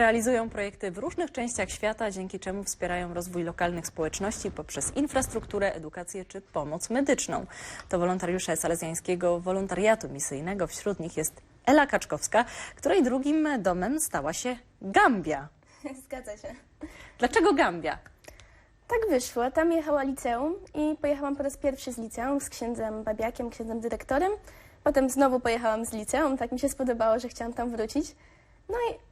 Realizują projekty w różnych częściach świata, dzięki czemu wspierają rozwój lokalnych społeczności poprzez infrastrukturę, edukację czy pomoc medyczną. To wolontariusze salezjańskiego wolontariatu misyjnego. Wśród nich jest Ela Kaczkowska, której drugim domem stała się Gambia. Zgadza się. Dlaczego Gambia? Tak wyszło. Tam jechała liceum i pojechałam po raz pierwszy z liceum z księdzem Babiakiem, księdzem dyrektorem. Potem znowu pojechałam z liceum, tak mi się spodobało, że chciałam tam wrócić. No i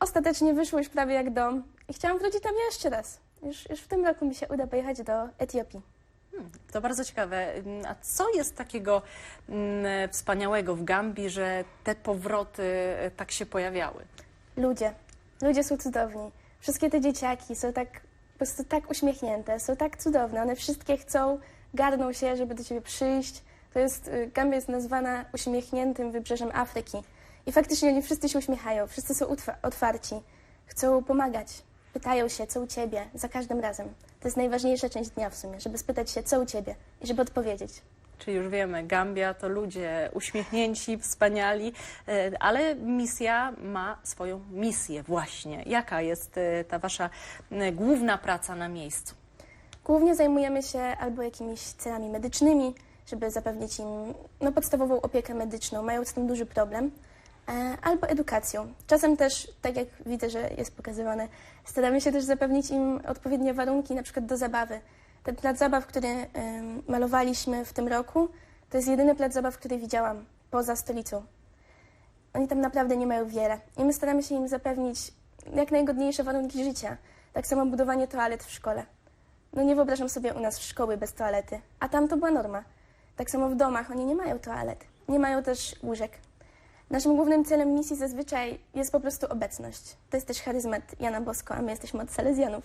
ostatecznie wyszło już prawie jak dom i chciałam wrócić tam jeszcze raz. Już, już w tym roku mi się uda pojechać do Etiopii. To bardzo ciekawe. A co jest takiego mm, wspaniałego w Gambii, że te powroty e, tak się pojawiały? Ludzie. Ludzie są cudowni. Wszystkie te dzieciaki są tak po prostu tak uśmiechnięte, są tak cudowne. One wszystkie chcą, garną się, żeby do ciebie przyjść. To jest, y, Gambia jest nazwana uśmiechniętym wybrzeżem Afryki. I faktycznie oni wszyscy się uśmiechają, wszyscy są otwarci, chcą pomagać, pytają się, co u ciebie, za każdym razem. To jest najważniejsza część dnia w sumie, żeby spytać się, co u ciebie i żeby odpowiedzieć. Czyli już wiemy, Gambia to ludzie uśmiechnięci, wspaniali, e, ale misja ma swoją misję właśnie. Jaka jest e, ta wasza główna praca na miejscu? Głównie zajmujemy się albo jakimiś celami medycznymi, żeby zapewnić im no, podstawową opiekę medyczną, mają z tym duży problem, albo edukacją. Czasem też, tak jak widzę, że jest pokazywane, staramy się też zapewnić im odpowiednie warunki, na przykład do zabawy. Ten plac zabaw, który malowaliśmy w tym roku, to jest jedyny plac zabaw, który widziałam poza stolicą. Oni tam naprawdę nie mają wiele i my staramy się im zapewnić jak najgodniejsze warunki życia. Tak samo budowanie toalet w szkole. No nie wyobrażam sobie u nas szkoły bez toalety, a tam to była norma. Tak samo w domach oni nie mają toalet, nie mają też łóżek. Naszym głównym celem misji zazwyczaj jest po prostu obecność. To jest też charyzmat Jana Bosko, a my jesteśmy od Salezjanów.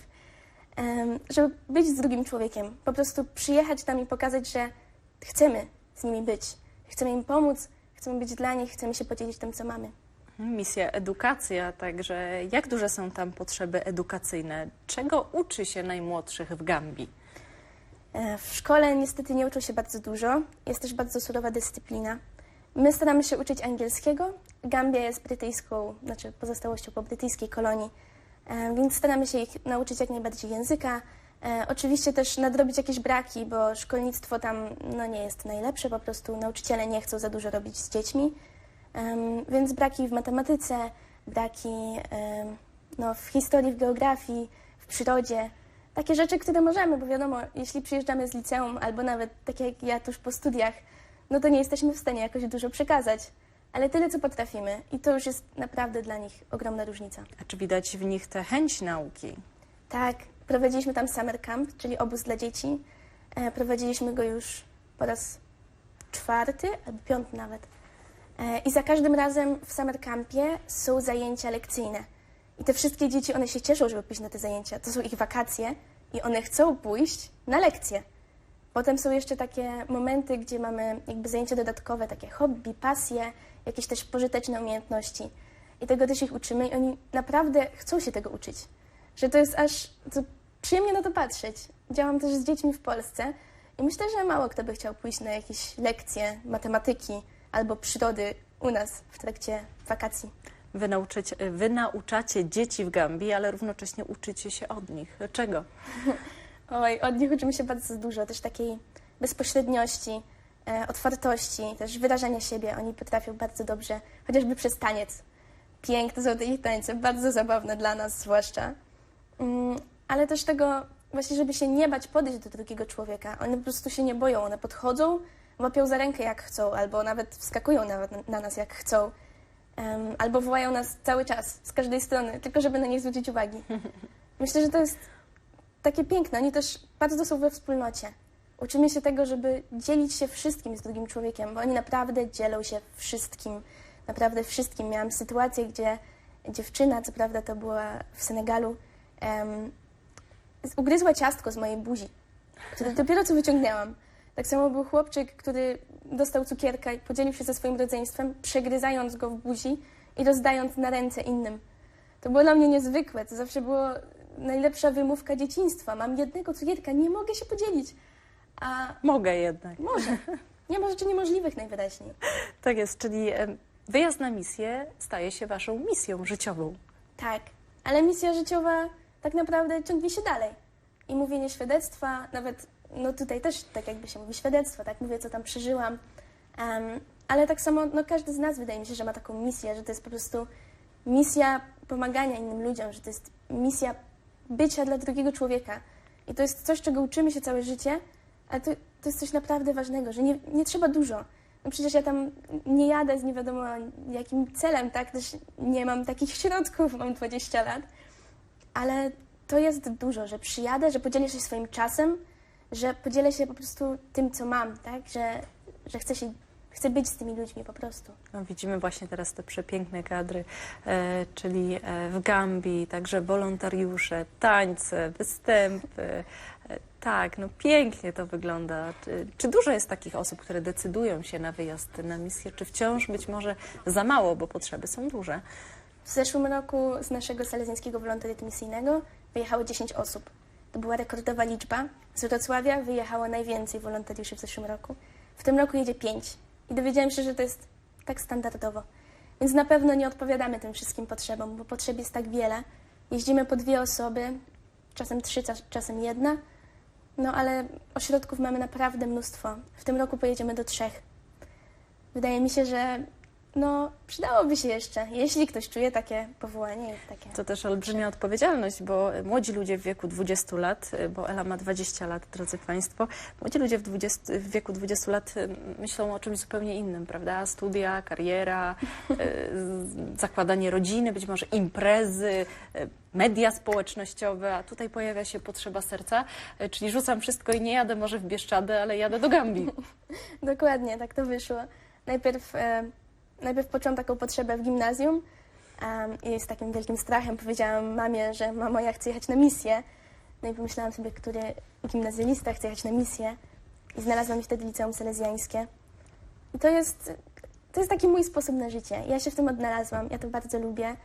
Żeby być z drugim człowiekiem, po prostu przyjechać tam i pokazać, że chcemy z nimi być, chcemy im pomóc, chcemy być dla nich, chcemy się podzielić tym, co mamy. Misja edukacja, także jak duże są tam potrzeby edukacyjne? Czego uczy się najmłodszych w Gambii? E, W szkole niestety nie uczą się bardzo dużo, jest też bardzo surowa dyscyplina. My staramy się uczyć angielskiego. Gambia jest brytyjską, znaczy pozostałością po brytyjskiej kolonii, e, więc staramy się ich nauczyć jak najbardziej języka. E, Oczywiście też nadrobić jakieś braki, bo szkolnictwo tam no, nie jest najlepsze, po prostu nauczyciele nie chcą za dużo robić z dziećmi. Więc braki w matematyce, braki no, w historii, w geografii, w przyrodzie. Takie rzeczy, które możemy, bo wiadomo, jeśli przyjeżdżamy z liceum albo nawet tak jak ja tuż po studiach, no to nie jesteśmy w stanie jakoś dużo przekazać. Ale tyle, co potrafimy i to już jest naprawdę dla nich ogromna różnica. A czy widać w nich tę chęć nauki? Tak, prowadziliśmy tam summer camp, czyli obóz dla dzieci. E, prowadziliśmy go już po raz czwarty albo piąty nawet. E, I za każdym razem w summer campie są zajęcia lekcyjne. I te wszystkie dzieci, one się cieszą, żeby pójść na te zajęcia. To są ich wakacje i one chcą pójść na lekcje. Potem są jeszcze takie momenty, gdzie mamy jakby zajęcia dodatkowe, takie hobby, pasje, jakieś też pożyteczne umiejętności. I tego też ich uczymy i oni naprawdę chcą się tego uczyć. Że to jest aż to przyjemnie na to patrzeć. Działam też z dziećmi w Polsce i myślę, że mało kto by chciał pójść na jakieś lekcje matematyki albo przyrody u nas w trakcie wakacji. Wy, nauczyć, wy nauczacie dzieci w Gambii, ale równocześnie uczycie się od nich. Czego? Oj, od nich uczymy się bardzo dużo, też takiej bezpośredniości, e, otwartości, też wyrażania siebie. Oni potrafią bardzo dobrze, chociażby przez taniec. Piękne są te ich tańce, bardzo zabawne dla nas zwłaszcza. Mm, ale też tego właśnie, żeby się nie bać podejść do drugiego człowieka. One po prostu się nie boją, one podchodzą, łapią za rękę jak chcą, albo nawet wskakują na, na nas jak chcą. Em, albo wołają nas cały czas, z każdej strony, tylko żeby na nie zwrócić uwagi. Myślę, że to jest takie piękne. Oni też bardzo są we wspólnocie. Uczymy się tego, żeby dzielić się wszystkim z drugim człowiekiem, bo oni naprawdę dzielą się wszystkim. Naprawdę wszystkim. Miałam sytuację, gdzie dziewczyna, co prawda to była w Senegalu, z- ugryzła ciastko z mojej buzi, które dopiero co wyciągnęłam. Tak samo był chłopczyk, który dostał cukierka i podzielił się ze swoim rodzeństwem, przegryzając go w buzi i rozdając na ręce innym. To było dla mnie niezwykłe. To zawsze było najlepsza wymówka dzieciństwa. Mam jednego cukierka, nie mogę się podzielić. A Mogę jednak. może. Nie ma rzeczy niemożliwych najwyraźniej. Tak jest, czyli em, wyjazd na misję staje się waszą misją życiową. Tak, ale misja życiowa tak naprawdę ciągnie się dalej. I mówienie świadectwa, nawet no tutaj też tak jakby się mówi świadectwo, tak mówię, co tam przeżyłam. Em, ale tak samo no, każdy z nas wydaje mi się, że ma taką misję, że to jest po prostu misja pomagania innym ludziom, że to jest misja bycia dla drugiego człowieka. I to jest coś, czego uczymy się całe życie, ale to, to jest coś naprawdę ważnego, że nie, nie trzeba dużo. No przecież ja tam nie jadę z nie wiadomo jakim celem, tak? Też nie mam takich środków, mam 20 lat. Ale to jest dużo, że przyjadę, że podzielę się swoim czasem, że podzielę się po prostu tym, co mam, tak? Że, że chcę, się, chcę być z tymi ludźmi po prostu. No, widzimy właśnie teraz te przepiękne kadry, e, czyli e, w Gambii, także wolontariusze, tańce, występy. E, tak, no pięknie to wygląda. Czy, czy dużo jest takich osób, które decydują się na wyjazd na misję, czy wciąż być może za mało, bo potrzeby są duże? W zeszłym roku z naszego salezjańskiego wolontariatu misyjnego wyjechało 10 osób. To była rekordowa liczba. Z Wrocławia wyjechało najwięcej wolontariuszy w zeszłym roku. W tym roku jedzie 5. I dowiedziałam się, że to jest tak standardowo. Więc na pewno nie odpowiadamy tym wszystkim potrzebom, bo potrzeb jest tak wiele. Jeździmy po dwie osoby, czasem trzy, czas- czasem jedna. No ale ośrodków mamy naprawdę mnóstwo. W tym roku pojedziemy do trzech. Wydaje mi się, że no, przydałoby się jeszcze, jeśli ktoś czuje takie powołanie takie. To też olbrzymia odpowiedzialność, bo młodzi ludzie w wieku 20 lat, bo Ela ma 20 lat, drodzy Państwo, młodzi ludzie w, 20, w wieku 20 lat myślą o czymś zupełnie innym, prawda? Studia, kariera, z- zakładanie rodziny, być może imprezy, y, media społecznościowe, a tutaj pojawia się potrzeba serca, y, czyli rzucam wszystko i nie jadę może w Bieszczady, ale jadę do Gambii. Dokładnie, tak to wyszło. Najpierw, e, najpierw poczułam taką potrzebę w gimnazjum em, i z takim wielkim strachem powiedziałam mamie, że mamo, ja chcę jechać na misję. No i pomyślałam sobie, który gimnazjalista chce jechać na misję i znalazłam wtedy liceum salezjańskie. I to jest, to jest taki mój sposób na życie. Ja się w tym odnalazłam, ja to bardzo lubię.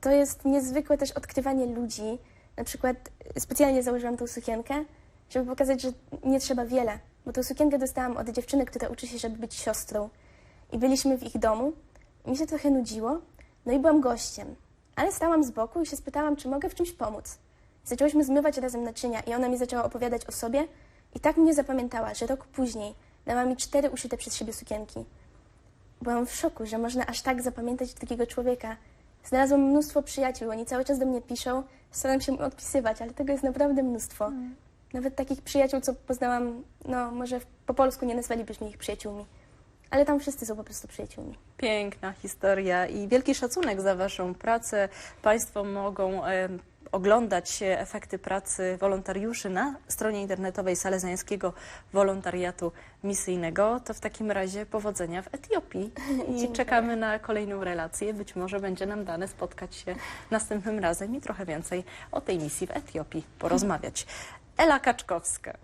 To jest niezwykłe też odkrywanie ludzi. Na przykład specjalnie założyłam tą sukienkę, żeby pokazać, że nie trzeba wiele. Bo tą sukienkę dostałam od dziewczyny, która uczy się, żeby być siostrą. I byliśmy w ich domu. Mi się trochę nudziło. No i byłam gościem. Ale stałam z boku i się spytałam, czy mogę w czymś pomóc. Zaczęłyśmy zmywać razem naczynia i ona mi zaczęła opowiadać o sobie. I tak mnie zapamiętała, że rok później dała mi cztery uszyte przez siebie sukienki. Byłam w szoku, że można aż tak zapamiętać takiego człowieka. Znalazłam mnóstwo przyjaciół, oni cały czas do mnie piszą, staram się im odpisywać, ale tego jest naprawdę mnóstwo. Nawet takich przyjaciół, co poznałam, no może po polsku nie nazwalibyśmy ich przyjaciółmi, ale tam wszyscy są po prostu przyjaciółmi. Piękna historia i wielki szacunek za Waszą pracę. Państwo mogą em, oglądać efekty pracy wolontariuszy na stronie internetowej Salezjańskiego Wolontariatu Misyjnego. To w takim razie powodzenia w Etiopii i czekamy na kolejną relację. Być może będzie nam dane spotkać się następnym razem i trochę więcej o tej misji w Etiopii porozmawiać. Ela Kaczkowska.